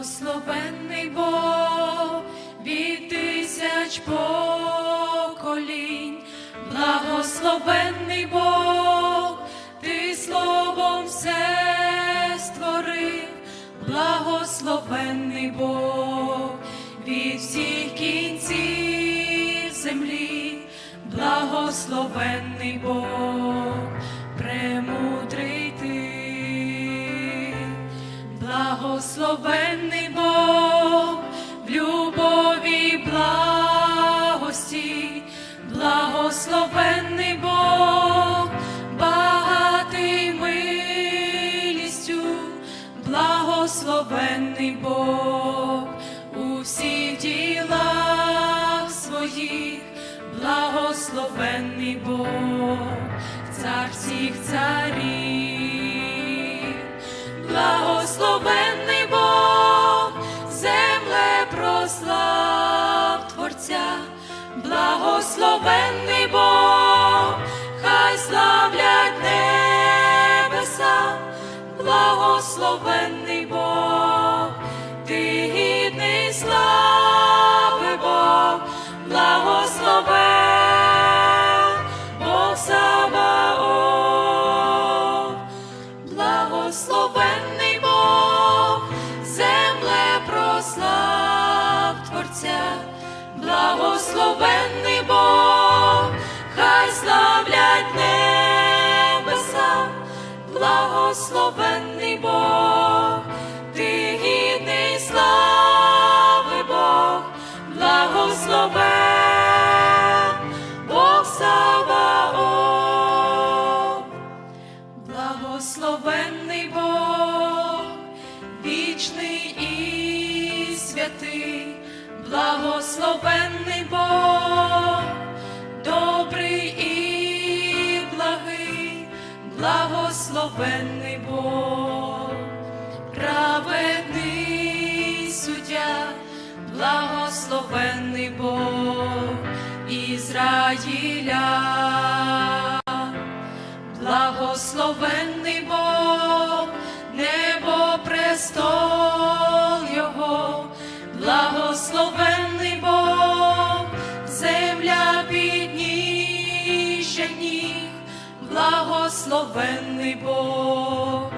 Благословенний Бог від тисяч поколінь, благословенний Бог, ти словом все створив, благословенний Бог від всіх кінців землі, благословенний Бог, ділах своїх, благословенний Бог, цар всіх царів благословенний Бог, земле прослав Творця, благословенний Бог, хай славлять небеса, благословенний Благословенний Бог, земле прослав Творця, благословенний Бог, хай славлять небеса, благословенний Бог, ти гідний слави Бог, благословен благословенний Бог, добрий і благий, благословенний Бог, праведний суддя, благословенний Бог Ізраїля. Благословенний Бог, небо престол благословенний Бог,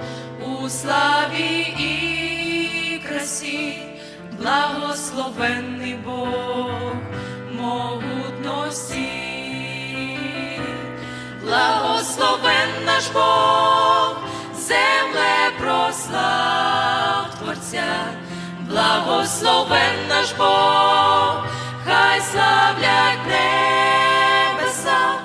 у славі і красі, благословенний Бог, могутності. Благословен наш Бог, земле прослав Творця, благословен наш Бог, хай славлять небеса,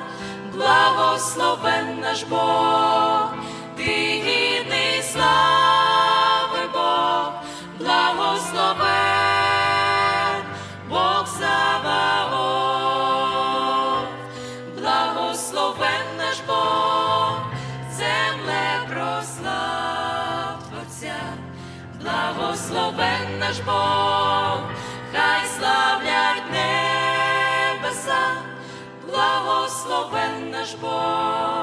благословен наш Бог, ти гідний слави Бог, благословен. Бог Саваоф. Благословен наш Бог, земле прослав Творця, благословен наш Бог, хай славлять небеса, благословен наш Бог,